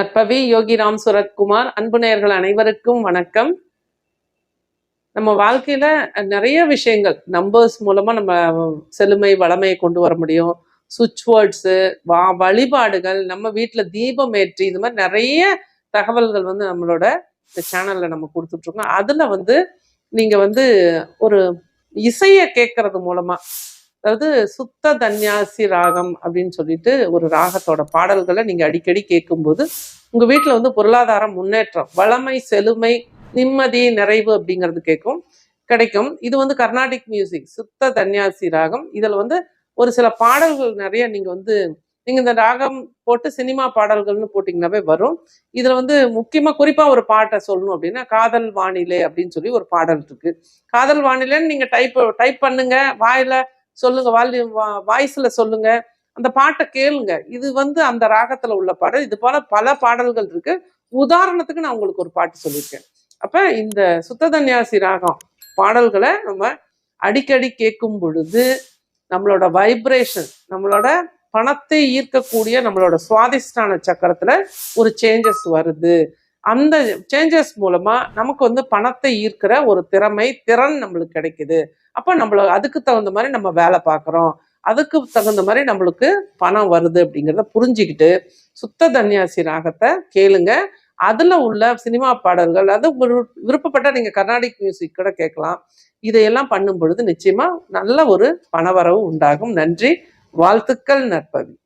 நற்பவி யோகி ராம் சுரத்குமார் அன்பு நேயர்கள் அனைவருக்கும் வணக்கம். நம்ம வாழ்க்கையில நிறைய விஷயங்கள் நம்பர்ஸ் மூலமா நம்ம செழுமை வளமையை கொண்டு வர முடியும். சுவிட்ச் வேர்ட்ஸு வா வழிபாடுகள் நம்ம வீட்டில் தீபம் ஏற்றி இது மாதிரி நிறைய தகவல்கள் வந்து நம்மளோட இந்த சேனல்ல நம்ம கொடுத்துட்ருக்கோம். அதில் வந்து நீங்கள் வந்து ஒரு இசையை கேட்கறது மூலமா அதாவது சுத்த தன்யாசி ராகம் அப்படின்னு சொல்லிட்டு ஒரு ராகத்தோட பாடல்களை நீங்க அடிக்கடி கேட்கும்போது உங்க வீட்டில் வந்து பொருளாதார முன்னேற்றம் வளமை செழுமை நிம்மதி நிறைவு அப்படிங்கிறது கேட்கும் கிடைக்கும். இது வந்து கர்நாடிக் மியூசிக் சுத்த தன்யாசி ராகம். இதில் வந்து ஒரு சில பாடல்கள் நிறைய நீங்கள் வந்து நீங்கள் இந்த ராகம் போட்டு சினிமா பாடல்கள்னு போட்டிங்கனாவே வரும். இதில் வந்து முக்கியமாக குறிப்பாக ஒரு பாட்டை சொல்லணும் அப்படின்னா காதல் வானிலை அப்படின்னு சொல்லி ஒரு பாடல் இருக்குது காதல் வானிலைன்னு நீங்கள் டைப் டைப் பண்ணுங்க வாயில் சொல்லுங்க வால்யூம் வாய்ஸ்ல சொல்லுங்க. அந்த பாட்டை கேளுங்க. இது வந்து அந்த ராகத்துல உள்ள பாடல். இது போல பல பாடல்கள் இருக்கு. உதாரணத்துக்கு நான் உங்களுக்கு ஒரு பாட்டு சொல்லியிருக்கேன். அப்ப இந்த சுத்ததன்யாசி ராகம் பாடல்களை நம்ம அடிக்கடி கேட்கும் பொழுது நம்மளோட வைப்ரேஷன் நம்மளோட பணத்தை ஈர்க்கக்கூடிய நம்மளோட சுவாதிஷ்டான சக்கரத்துல ஒரு சேஞ்சஸ் வருது. அந்த சேஞ்சஸ் மூலமா நமக்கு வந்து பணத்தை ஈர்க்கிற ஒரு திறமை திறன் நம்மளுக்கு கிடைக்குது. அப்போ நம்மள அதுக்கு தகுந்த மாதிரி நம்ம வேலை பார்க்குறோம். அதுக்கு தகுந்த மாதிரி நம்மளுக்கு பணம் வருது அப்படிங்கிறத புரிஞ்சுக்கிட்டு சுத்த தன்யாசி ராகத்தை கேளுங்க. அதில் உள்ள சினிமா பாடல்கள் அது விரு- விருப்பப்பட்ட நீங்கள் கர்நாடிக் மியூசிக் கூட கேட்கலாம். இதையெல்லாம் பண்ணும் பொழுது நிச்சயமாக நல்ல ஒரு பணவரவு உண்டாகும். நன்றி. வாழ்த்துக்கள் நற்பவி.